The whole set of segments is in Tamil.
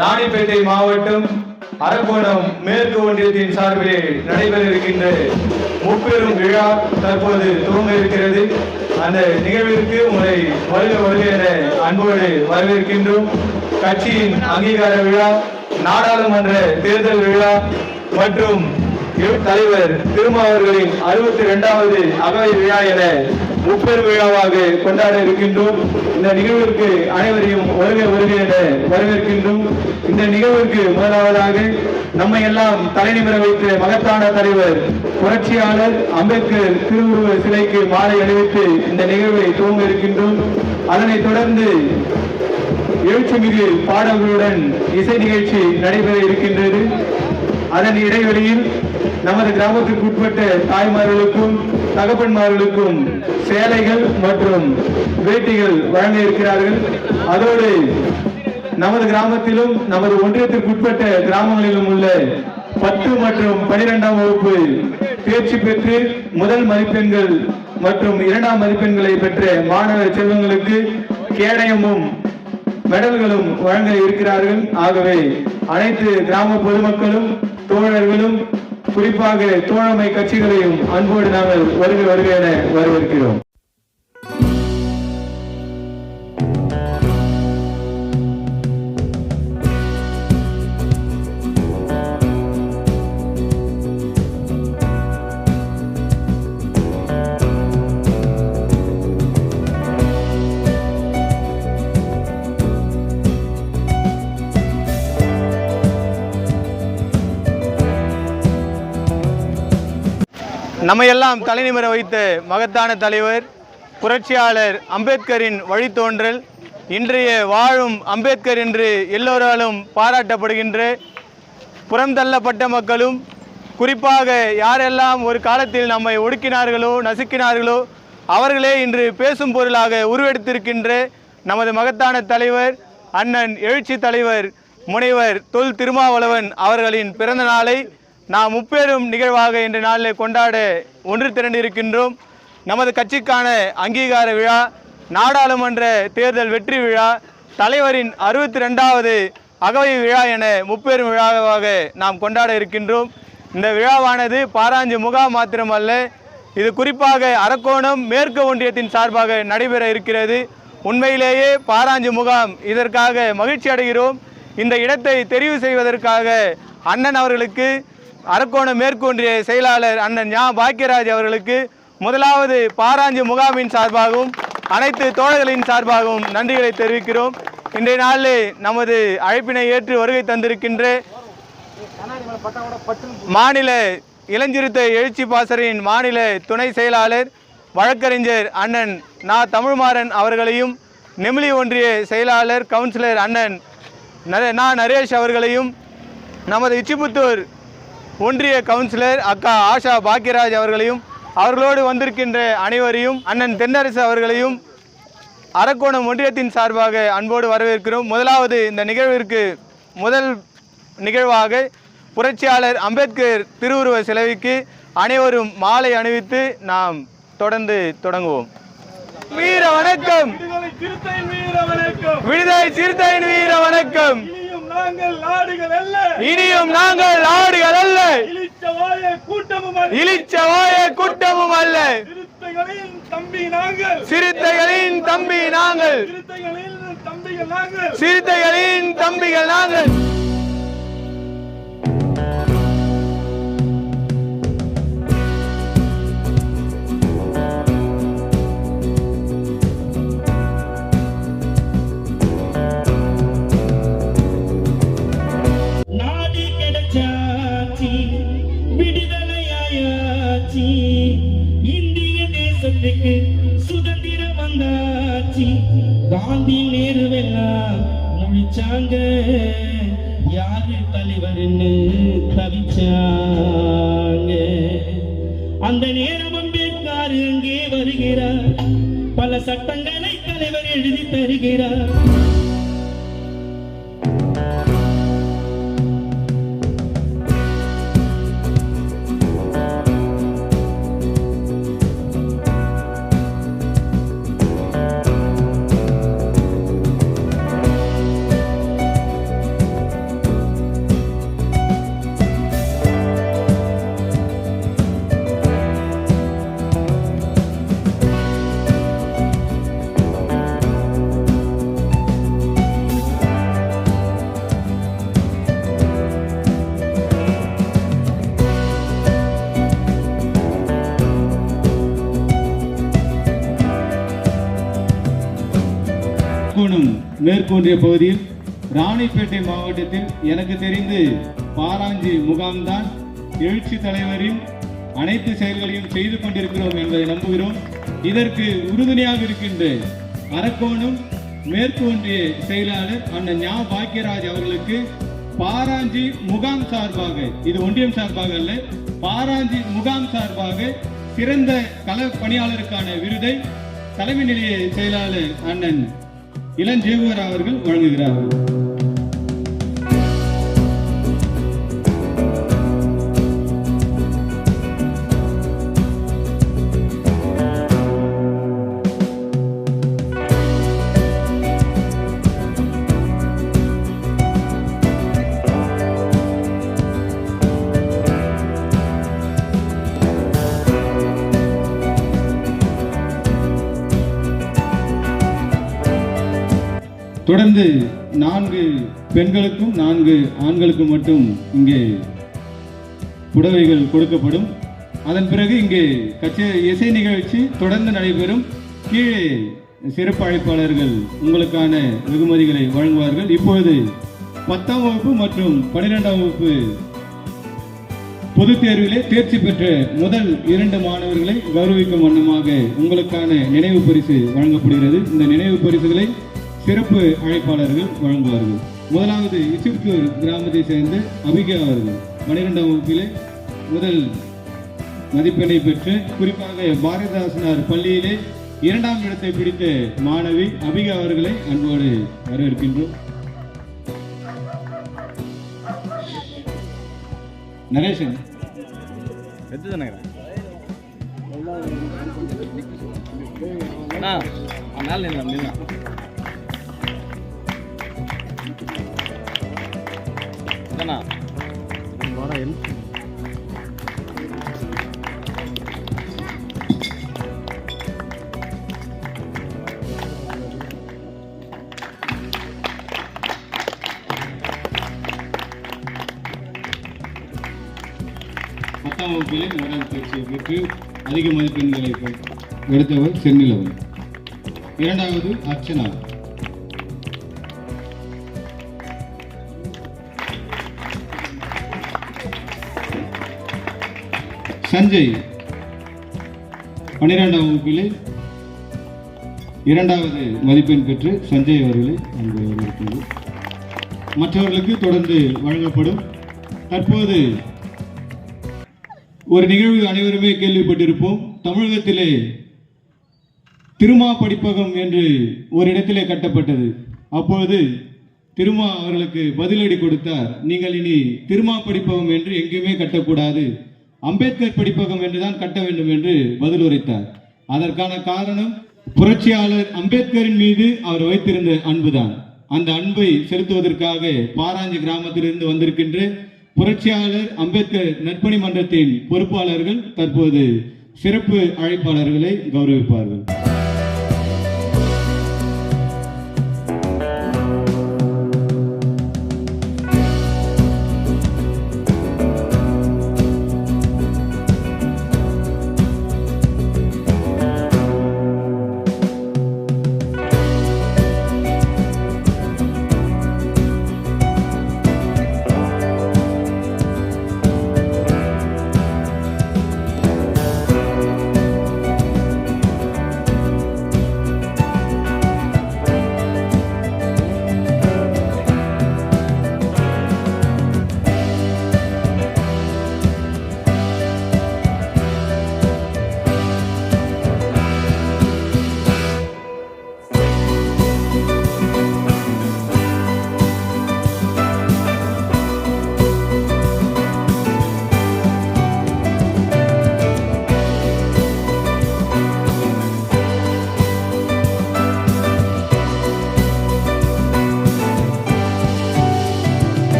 ராணிப்பேட்டை மாவட்டம் அரக்கோணம் மேற்கு ஒன்றியத்தின் சார்பிலே நடைபெற இருக்கின்ற முப்பெரும் விழா தற்போது துவங்க இருக்கிறது. அந்த நிகழ்விற்கு உங்களை வருக வருக என அன்போடு வரவேற்கின்றோம். கட்சியின் அங்கீகார விழா நாடாளுமன்ற தேர்தல் விழா மற்றும் தலைவர் திருமாவர்களின் அறுபத்தி இரண்டாவது அகவை விழா என முப்பெரு விழாவாக கொண்டாட இருக்கின்றோம். இந்த நிகழ்விற்கு அனைவரையும் வருகை வருகை என வரவேற்கின்றோம். இந்த நிகழ்விற்கு முதலாவதாக நம்மை எல்லாம் தலைநிமிர வைத்த மகத்தான தலைவர் புரட்சியாளர் அம்பேத்கர் திருவுருவ சிலைக்கு மாலை அணிவித்து இந்த நிகழ்வை துவங்க இருக்கின்றோம். அதனைத் தொடர்ந்து எழுச்சிமிகு பாடல்களுடன் இசை நிகழ்ச்சி நடைபெற இருக்கின்றது. அதன் இடைவெளியில் நமது கிராமத்திற்கு உட்பட்ட தாய்மார்களுக்கும் தகப்பன்மார்களுக்கும் சேலைகள் மற்றும் வேட்டிகள் வழங்க இருக்கிறார்கள். அதோடு நமது கிராமத்திலும் நமது ஒன்றியத்திற்குட்பட்ட கிராமங்களிலும் உள்ள பத்து மற்றும் பனிரெண்டாம் வகுப்பு தேர்ச்சி பெற்று முதல் மதிப்பெண்கள் மற்றும் இரண்டாம் மதிப்பெண்களை பெற்ற மாணவ செல்வங்களுக்கு கேடயமும் மெடல்களும் வழங்க இருக்கிறார்கள். ஆகவே அனைத்து கிராம பொதுமக்களும் தோழர்களும் குறிப்பாக தோழமை கட்சிகளையும் அன்போடு நாங்கள் வருக வருக என வரவேற்கிறோம். நம்மையெல்லாம் தலைநிமிர வைத்த மகத்தான தலைவர் புரட்சியாளர் அம்பேத்கரின் வழித்தோன்றல் இன்றைய வாழும் அம்பேத்கர் என்று எல்லோராலும் பாராட்டப்படுகின்ற புறந்தள்ளப்பட்ட மக்களும் குறிப்பாக யாரெல்லாம் ஒரு காலத்தில் நம்மை ஒடுக்கினார்களோ நசுக்கினார்களோ அவர்களே இன்று பேசும் பொருளாக உருவெடுத்திருக்கின்ற நமது மகத்தான தலைவர் அண்ணன் எழுச்சி தலைவர் முனைவர் தொல் திருமாவளவன் அவர்களின் பிறந்த நாளை நாம் முப்பெரும் நிகழ்வாக இன்று நாளில் கொண்டாட ஒன்று திரண்டிருக்கின்றோம். நமது கட்சிக்கான அங்கீகார விழா நாடாளுமன்ற தேர்தல் வெற்றி விழா தலைவரின் அறுபத்தி ரெண்டாவது அகவை விழா என முப்பெரும் விழாவாக நாம் கொண்டாட இருக்கின்றோம். இந்த விழாவானது பாராஞ்சு முகாம் மாத்திரமல்ல இது குறிப்பாக அரக்கோணம் மேற்கு ஒன்றியத்தின் சார்பாக நடைபெற இருக்கிறது. உண்மையிலேயே பாராஞ்சு முகாம் இதற்காக மகிழ்ச்சி அடைகிறோம். இந்த இடத்தை தெரிவு செய்வதற்காக அண்ணன் அவர்களுக்கு அரக்கோணம் மேற்கொன்றிய செயலாளர் அண்ணன் ஞா பாக்கியராஜ் அவர்களுக்கு முதலாவது பாராஞ்சு முகாமின் சார்பாகவும் அனைத்து தோழர்களின் சார்பாகவும் நன்றிகளை தெரிவிக்கிறோம் இன்றைய நாளில் நமது அழைப்பினை ஏற்று வருகை தந்திருக்கின்ற மாநில இளஞ்சிறுத்தை எழுச்சி பாசரின் மாநில துணை செயலாளர் வழக்கறிஞர் அண்ணன் நா தமிழ்மாறன் அவர்களையும் நெமிலி ஒன்றிய செயலாளர் கவுன்சிலர் அண்ணன் நர- நரேஷ் அவர்களையும் நமது இச்சிபுத்தூர் ஒன்றிய கவுன்சிலர் அக்கா ஆஷா பாக்கியராஜ் அவர்களையும் அவர்களோடு வந்திருக்கின்ற அனைவரையும் அண்ணன் தென்னரசு அவர்களையும் அரக்கோணம் ஒன்றியத்தின் சார்பாக அன்போடு வரவேற்கிறோம். முதலாவது இந்த நிகழ்விற்கு முதல் நிகழ்வாக புரட்சியாளர் அம்பேத்கர் திருவுருவ சிலைக்கு அனைவரும் மாலை அணிவித்து நாம் தொடர்ந்து தொடங்குவோம். வீர வணக்கம். விடுதலை சிறுத்தையின் வீர வணக்கம். நாங்கள் அல்ல. இனியும் நாங்கள் ஆடுகள் அல்ல. இழிச்ச வாய கூட்டமும். இளிச்சவாய கூட்டமும் அல்ல. சிறுத்தைகளின் தம்பி நாங்கள். சிறுத்தைகளின் தம்பி நாங்கள். சிறுத்தைகளின் தம்பிகள் நாங்கள். சிறுத்தைகளின் தம்பிகள் நாங்கள். தேசத்துக்கு சுதந்திரம் வந்தாச்சி. காந்தி நேருவெல்லாம் முழிச்சாங்க. யாரு தலைவர்னு தவிச்சாங்க. அந்த நேரம் அம்பேத்கர் அங்கே வருகிறார். பல சட்டங்களை தலைவர் எழுதி தருகிறார். மேற்கொன்றிய பகுதியில் ராணிப்பேட்டை மாவட்டத்தில் எனக்கு தெரிந்து பாராஞ்சி முகாம்தான் எழுச்சி தலைவரின் அனைத்து செயல்களையும் செய்து கொண்டிருக்கிறோம் என்பதை நம்புகிறோம். இதற்கு உறுதுணையாக இருக்கின்ற அரக்கோணம் மேற்கு ஒன்றிய செயலாளர் அண்ணன் ஞா. பாக்கியராஜ் அவர்களுக்கு பாராஞ்சி முகாம் சார்பாக இது ஒன்றியம் சார்பாக அல்ல பாராஞ்சி முகாம் சார்பாக சிறந்த கள பணியாளருக்கான விருதை தலைமை நிலைய செயலாளர் அண்ணன் இளஞ்சேவர் அவர்கள் வழங்குகிறார்கள். தொடர்ந்து நான்கு பெண்களுக்கும் நான்கு ஆண்களுக்கும் மட்டும் இங்கே புடவைகள் கொடுக்கப்படும். அதன் பிறகு இங்கே கச்சே இசை நிகழ்ச்சி தொடர்ந்து நடைபெறும். கீழே சிறப்பு அழைப்பாளர்கள் உங்களுக்கான வெகுமதிகளை வழங்குவார்கள். இப்பொழுது பத்தாம் வகுப்பு மற்றும் பன்னிரெண்டாம் வகுப்பு பொதுத் தேர்விலே தேர்ச்சி பெற்ற முதல் இரண்டு மாணவர்களை கௌரவிக்கும் வண்ணமாக உங்களுக்கான நினைவு பரிசு வழங்கப்படுகிறது. இந்த நினைவு பரிசுகளை சிறப்பு அழைப்பாளர்கள் வழங்குவார்கள். முதலாவது இசிப்தூர் கிராமத்தை சேர்ந்த அபிகா அவர்கள். பனிரெண்டாம் வகுப்பிலே முதல் மதிப்பெண்ணை பெற்று குறிப்பாக பாரதிதாசனார் பள்ளியிலே இரண்டாம் இடத்தை பிடித்த மாணவி அபிகா அவர்களை அன்போடு வரவேற்கின்றோம். நரேஷன். அண்ணா மேல நின்று பத்தாம் வகுப்பிலே முதல் பயிற்சியை பெற்று அதிக மதிப்பெண்களை எடுத்தவர் சென்னிலவன் இரண்டாவது அர்ச்சனா. சஞ்சய் பன்னிரெண்டாம் வகுப்பிலே இரண்டாவது மதிப்பெண் பெற்று சஞ்சய் அவர்களை அங்கு மற்றவர்களுக்கு தொடர்ந்து வழங்கப்படும் தற்போது ஒரு நிகழ்வு அனைவருமே கேள்விப்பட்டிருப்போம். தமிழகத்திலே திருமா படிப்பகம் என்று ஒரு இடத்திலே கட்டப்பட்டது. அப்பொழுது திருமா அவர்களுக்கு பதிலடி கொடுத்தார். நீங்கள் இனி திருமா படிப்பகம் என்று எங்கேயுமே கட்டக்கூடாது. அம்பேத்கர் படிப்பகம் என்றுதான் கட்ட வேண்டும் என்று பதில் உரைத்தார். அதற்கான காரணம் புரட்சியாளர் அம்பேத்கரின் மீது அவர் வைத்திருந்த அன்புதான். அந்த அன்பை செலுத்துவதற்காக பாராஞ்சி கிராமத்திலிருந்து வந்திருக்கின்ற புரட்சியாளர் அம்பேத்கர் நற்பணி மன்றத்தின் பொறுப்பாளர்கள் தற்போது சிறப்பு அழைப்பாளர்களை கௌரவிப்பார்கள்.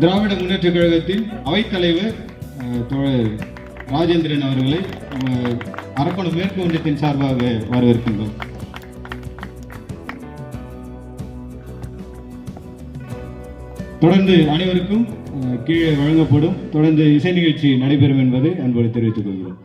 திராவிட முன்னேற்ற கழகத்தின் அவைத்தலைவர் தோழர் ராஜேந்திரன் அவர்களை அஹ், மேற்கு ஒன்றியத்தின் சார்பாக வரவேற்கின்றோம். தொடர்ந்து அனைவருக்கும் கீழே வழங்கப்படும் தொடர்ந்து இசை நிகழ்ச்சி நடைபெறும் என்பதை அன்போடு தெரிவித்துக் கொள்கிறோம்.